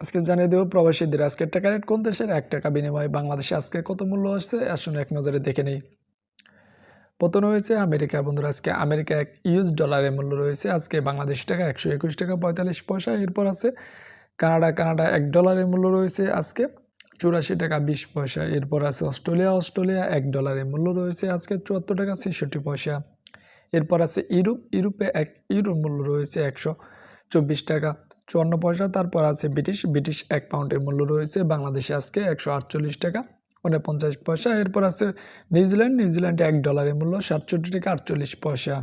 আজকে জানিয়ে দেবো, প্রবাসীদের আজকের টাকা রেট কোন দেশের? এক টাকা বিনিময়ে বাংলাদেশে আজকে কত মূল্য আসছে? আসুন এক নজরে দেখে নেই। পতন হয়েছে আমেরিকা। বন্ধুরা, আজকে আমেরিকা এক ইউএস ডলারের মূল্য রয়েছে। আজকে বাংলাদেশি টাকা একশো একুশ টাকা পঁয়তাল্লিশ পয়সা। এরপর আছে কানাডা। কানাডা এক ডলারের মূল্য রয়েছে আজকে চুরাশি টাকা বিশ পয়সা। এরপর আছে অস্ট্রেলিয়া। অস্ট্রেলিয়া এক ডলারের মূল্য রয়েছে আজকে চুয়াত্তর টাকা ছেষট্টি পয়সা। এরপর আছে ইউরোপ। ইউরোপে এক ইউরোর মূল্য রয়েছে একশো চব্বিশ টাকা। চুয়ান্ন পয়সা, তারপর আছে ব্রিটিশ ব্রিটিশ এক পাউন্ডের মূল্য রয়েছে, বাংলাদেশে আজকে একশো আটচল্লিশ টাকা, উনপঞ্চাশ পয়সা, এরপর আছে নিউজিল্যান্ড, নিউজিল্যান্ডে এক ডলারের মূল্য সাতষট্টি টাকা আটচল্লিশ পয়সা।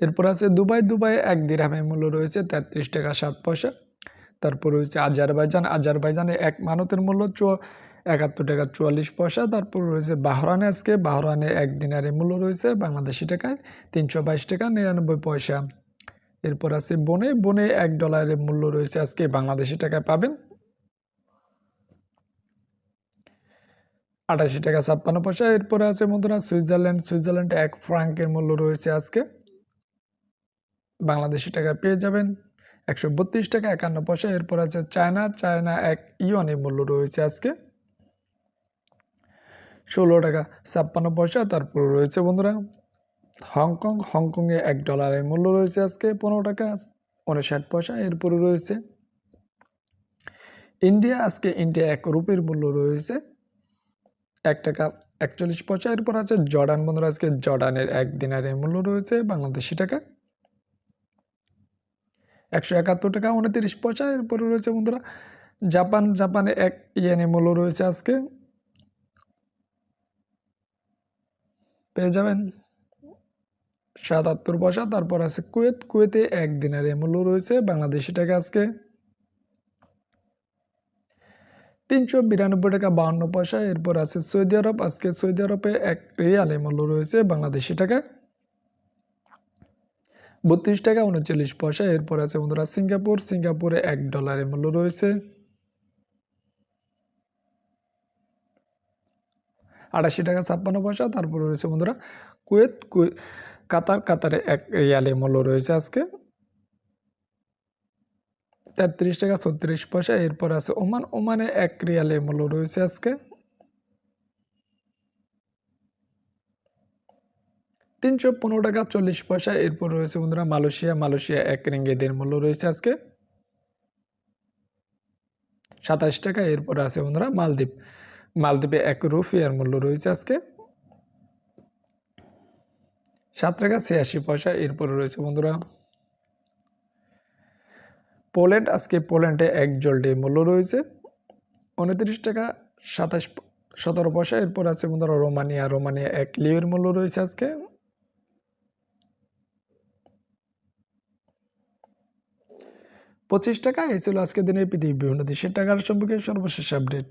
এরপর আছে দুবাই দুবাই এক দিরহামের মূল্য রয়েছে তেত্রিশ টাকা সাত পয়সা, তারপর রয়েছে আজারবাইজান, আজারবাইজানে এক মানতের মূল্য চুয়া, একাত্তর টাকা চুয়াল্লিশ পয়সা, তারপর রয়েছে বাহরানে আজকে বাহরানে এক দিনারের মূল্য রয়েছে বাংলাদেশি টাকায় তিনশো বাইশ টাকা, নিরানব্বই পয়সা। এরপর আছে বনে। বনে এক ডলারের মূল্য রয়েছে আজকে বাংলাদেশি টাকায় পাবেন। আটাশি টাকা ছাপ্পান্ন পয়সা। এরপরে আছে বন্ধুরা সুইজারল্যান্ড। সুইজারল্যান্ড এক ফ্রাঙ্কের মূল্য রয়েছে আজকে। বাংলাদেশি টাকা পেয়ে যাবেন একশো বত্রিশ টাকা একান্ন পয়সা। এরপর আছে চায়না। চায়না এক ইয়নের মূল্য রয়েছে আজকে ষোলো টাকা ছাপ্পান্ন পয়সা। তারপর রয়েছে বন্ধুরা হংকং হংকংয়ে এক ডলারের মূল্য রয়েছে আজকে, পনেরো টাকা উনষাট পয়সা, এরপরে রয়েছে। ইন্ডিয়া, আজকে ইন্ডিয়া এক রুপির মূল্য রয়েছে, এক টাকা একচল্লিশ পয়সা, এরপর আছে জর্ডান। বন্ধুরা, আজকে জর্ডানের এক দিনারের মূল্য রয়েছে বাংলাদেশি টাকা, একশো একাত্তর টাকা উনত্রিশ পয়সা, এরপরে রয়েছে বন্ধুরা, জাপান, জাপানে এক ইয়েনের মূল্য রয়েছে আজকে। পেয়ে যাবেন। সাতাত্তর পয়সা, তারপর আছে কুয়েত। কুয়েতে এক দিনের মূল্য রয়েছে বাংলাদেশি টাকা আজকে। তিনশো বিরানব্বই টাকা বাহান্ন পয়সা, এরপর আছে সৌদি আরব। আজকে সৌদি আরবে এক রিয়ালের মূল্য রয়েছে বাংলাদেশি টাকা। বত্রিশ টাকা উনচল্লিশ পয়সা, এরপর আছে বন্ধুরা সিঙ্গাপুর। সিঙ্গাপুরে এক ডলারের মূল্য রয়েছে। আটাশি টাকা ছাপ্পান্ন পয়সা, তারপর রয়েছে বন্ধুরা কুয়েত। কুয়ে কাতার, কাতারে এক রিয়ালে মূল্য রয়েছে আজকে। তেত্রিশ টাকা ছত্রিশ পয়সা, এরপর আছে ওমান। ওমানে এক রিয়ালে মূল্য রয়েছে আজকে। তিনশো পনেরো টাকা চল্লিশ পয়সা, এরপর রয়েছে বন্ধুরা মালয়েশিয়া। মালয়েশিয়া এক রিঙ্গেদের মূল্য রয়েছে আজকে। সাতাশ টাকা, এরপর আছে বন্ধুরা মালদ্বীপ। মালদ্বীপে এক রুফিয়ার মূল্য রয়েছে আজকে। সাত টাকা ছিয়াশি পয়সা এরপরে রয়েছে বন্ধুরা। পোল্যান্ড, আজকে পোল্যান্ডে এক জলডে মূল্য রয়েছে উনত্রিশ টাকা সাতাশ সতেরো পয়সা, এরপর আছে বন্ধুরা রোমানিয়া রোমানিয়া এক লিওর মূল্য রয়েছে আজকে। পঁচিশ টাকা, এই ছিল আজকের দিনের পৃথিবী। বিভিন্ন দেশের টাকার সম্পর্কে সর্বশেষ আপডেট।